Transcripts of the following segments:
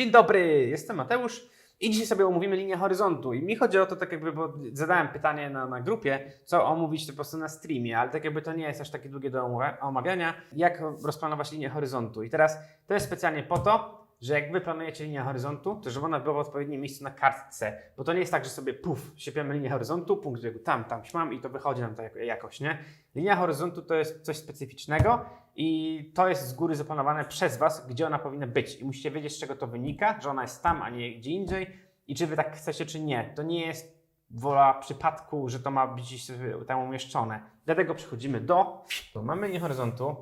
Dzień dobry, jestem Mateusz i dzisiaj sobie omówimy linię horyzontu. I mi chodzi o to, tak jakby, bo zadałem pytanie na, na grupie, co omówić to po prostu na streamie, ale tak jakby to nie jest aż takie długie do omawiania, jak rozplanować linię horyzontu. I teraz to jest specjalnie po to, że jak wy planujecie linię horyzontu, to żeby ona była w odpowiednim miejscu na kartce, bo to nie jest tak, że sobie puf, siepiemy linię horyzontu, punkt biegu tam, tam śmam i to wychodzi nam to jako- jakoś, nie? Linia horyzontu to jest coś specyficznego i to jest z góry zaplanowane przez Was, gdzie ona powinna być. I musicie wiedzieć, z czego to wynika, że ona jest tam, a nie gdzie indziej i czy Wy tak chcecie, czy nie. To nie jest wola przypadku, że to ma być tam umieszczone. Dlatego przechodzimy do... Tu mamy linię horyzontu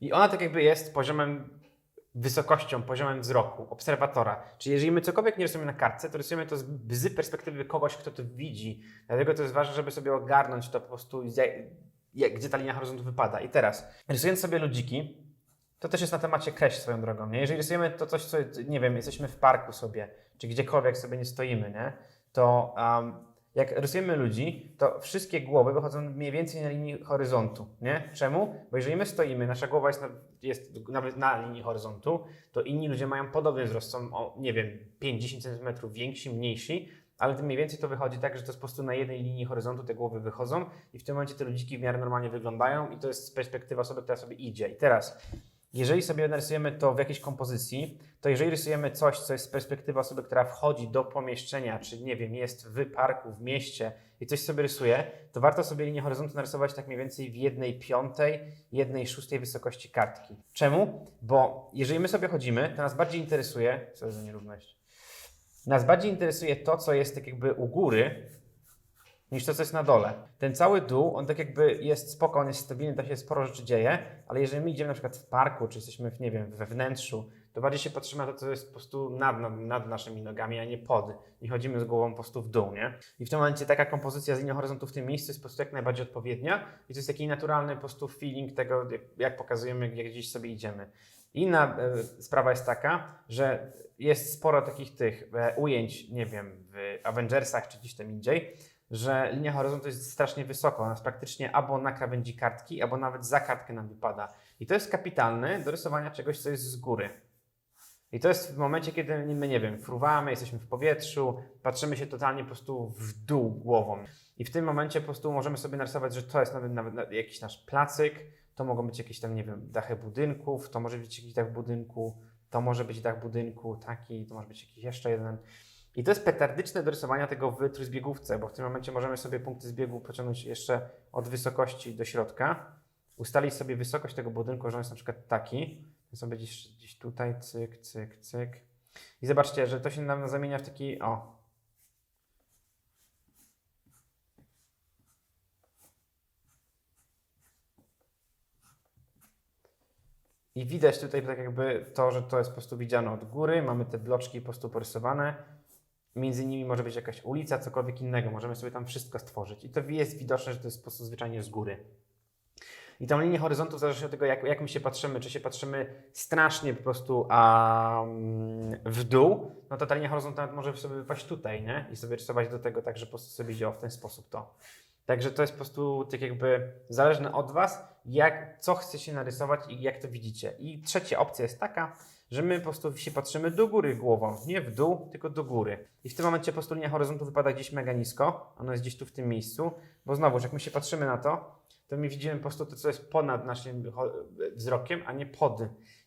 i ona tak jakby jest poziomem wysokością, poziomem wzroku obserwatora. Czyli jeżeli my cokolwiek nie rysujemy na kartce, to rysujemy to z, z perspektywy kogoś, kto to widzi. Dlatego to jest ważne, żeby sobie ogarnąć to po prostu, gdzie ta linia horyzontu wypada. I teraz, rysując sobie ludziki, to też jest na temacie kreś swoją drogą. Nie? Jeżeli rysujemy to coś, co, nie wiem, jesteśmy w parku sobie, czy gdziekolwiek sobie nie stoimy, nie? to um, jak rysujemy ludzi, to wszystkie głowy wychodzą mniej więcej na linii horyzontu. Nie? Czemu? Bo jeżeli my stoimy, nasza głowa jest, na, jest nawet na linii horyzontu, to inni ludzie mają podobny wzrost, są o, nie wiem, 5-10 cm więksi, mniejsi, ale to mniej więcej to wychodzi tak, że to jest po prostu na jednej linii horyzontu te głowy wychodzą i w tym momencie te ludziki w miarę normalnie wyglądają i to jest z perspektywy osoby, która sobie idzie. I teraz, jeżeli sobie narysujemy to w jakiejś kompozycji, to jeżeli rysujemy coś, co jest z perspektywy osoby, która wchodzi do pomieszczenia, czy nie wiem, jest w parku, w mieście i coś sobie rysuje, to warto sobie linię horyzontu narysować tak mniej więcej w jednej piątej, jednej szóstej wysokości kartki. Czemu? Bo jeżeli my sobie chodzimy, to nas bardziej interesuje, co za nierówność, nas bardziej interesuje to, co jest tak jakby u góry, niż to, co jest na dole. Ten cały dół, on tak jakby jest spoko, on jest stabilny, tam się sporo rzeczy dzieje, ale jeżeli my idziemy na przykład w parku, czy jesteśmy w, nie wiem, we wnętrzu, to bardziej się patrzymy na to, co jest po prostu nad, nad, nad naszymi nogami, a nie pod. Nie chodzimy z głową po prostu w dół, nie? I w tym momencie taka kompozycja z linią horyzontu w tym miejscu jest po prostu jak najbardziej odpowiednia i to jest taki naturalny po prostu feeling tego, jak, jak pokazujemy, jak gdzieś sobie idziemy. Inna e, sprawa jest taka, że jest sporo takich tych e, ujęć, nie wiem, w Avengersach czy gdzieś tam indziej, że linia horyzontu jest strasznie wysoko. Ona jest praktycznie albo na krawędzi kartki, albo nawet za kartkę nam wypada. I to jest kapitalne do rysowania czegoś, co jest z góry. I to jest w momencie, kiedy my, nie wiem, fruwamy, jesteśmy w powietrzu, patrzymy się totalnie po prostu w dół głową. I w tym momencie po prostu możemy sobie narysować, że to jest nawet, nawet jakiś nasz placyk, to mogą być jakieś tam, nie wiem, dachy budynków, to może być jakiś dach budynku, to może być dach budynku taki, to może być jakiś jeszcze jeden. I to jest petardyczne do rysowania tego w trójzbiegówce, bo w tym momencie możemy sobie punkty zbiegu pociągnąć jeszcze od wysokości do środka, ustalić sobie wysokość tego budynku, że on jest na przykład taki, to sobie gdzieś, gdzieś tutaj, cyk, cyk, cyk. I zobaczcie, że to się nam zamienia w taki, o, I widać tutaj tak jakby to, że to jest po prostu widziane od góry, mamy te bloczki po prostu porysowane, między nimi może być jakaś ulica, cokolwiek innego, możemy sobie tam wszystko stworzyć. I to jest widoczne, że to jest po prostu zwyczajnie z góry. I tą linię horyzontu zależy od tego, jak, jak my się patrzymy, czy się patrzymy strasznie po prostu a, w dół, no to ta linia horyzontu nawet może sobie wypaść tutaj, nie? I sobie rysować do tego tak, że po prostu sobie działo w ten sposób to. Także to jest po prostu tak jakby zależne od Was, jak, co chcecie narysować i jak to widzicie. I trzecia opcja jest taka, że my po prostu się patrzymy do góry głową, nie w dół, tylko do góry. I w tym momencie po prostu linia horyzontu wypada gdzieś mega nisko, ona jest gdzieś tu w tym miejscu, bo znowu, jak my się patrzymy na to, to my widzimy po prostu to, co jest ponad naszym wzrokiem, a nie pod.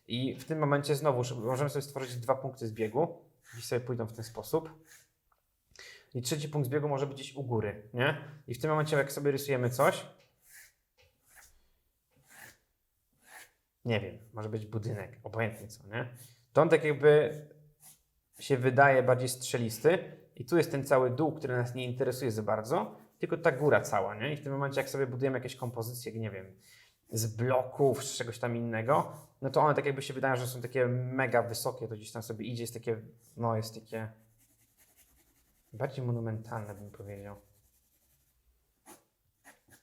I w tym momencie znowu możemy sobie stworzyć dwa punkty zbiegu, gdzieś sobie pójdą w ten sposób. I trzeci punkt zbiegu może być gdzieś u góry, nie? I w tym momencie, jak sobie rysujemy coś, nie wiem, może być budynek, obojętnie co, nie? To on tak jakby się wydaje bardziej strzelisty i tu jest ten cały dół, który nas nie interesuje za bardzo, tylko ta góra cała, nie? I w tym momencie, jak sobie budujemy jakieś kompozycje, nie wiem, z bloków, z czegoś tam innego, no to one tak jakby się wydają, że są takie mega wysokie, to gdzieś tam sobie idzie, jest takie, no jest takie bardziej monumentalne, bym powiedział.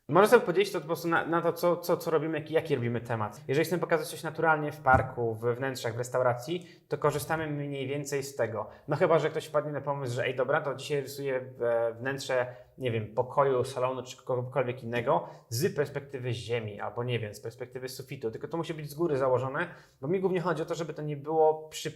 Może sobie podzielić to po prostu na, na to, co, co, co robimy, jaki, jaki robimy temat. Jeżeli chcemy pokazać coś naturalnie w parku, w wnętrzach, w restauracji, to korzystamy mniej więcej z tego. No chyba, że ktoś wpadnie na pomysł, że ej dobra, to dzisiaj rysuję e, wnętrze nie wiem, pokoju, salonu czy kogokolwiek innego z perspektywy ziemi, albo nie wiem, z perspektywy sufitu, tylko to musi być z góry założone, bo mi głównie chodzi o to, żeby to nie było przy,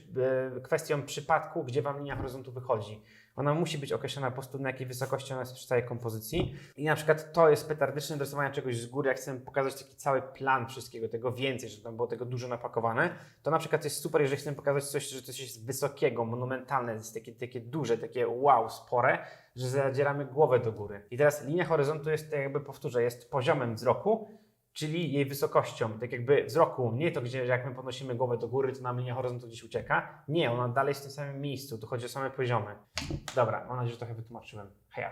e, kwestią przypadku, gdzie Wam linia horyzontu wychodzi. Ona musi być określona po prostu na jakiej wysokości ona jest przy całej kompozycji. I na przykład to jest petardyczne do rysowania czegoś z góry, jak chcemy pokazać taki cały plan wszystkiego, tego więcej, że tam było tego dużo napakowane, to na przykład jest super, jeżeli chcemy pokazać coś, że coś jest wysokiego, monumentalne, jest takie, takie duże, takie wow, spore, że zadzieramy głowę do góry. I teraz linia horyzontu jest, tak jakby powtórzę, jest poziomem wzroku, czyli jej wysokością. Tak jakby wzroku, nie to, gdzie jak my podnosimy głowę do góry, to nam linia horyzontu gdzieś ucieka. Nie, ona dalej jest w tym samym miejscu, tu chodzi o same poziomy. Dobra, mam nadzieję, że trochę wytłumaczyłem. Heja.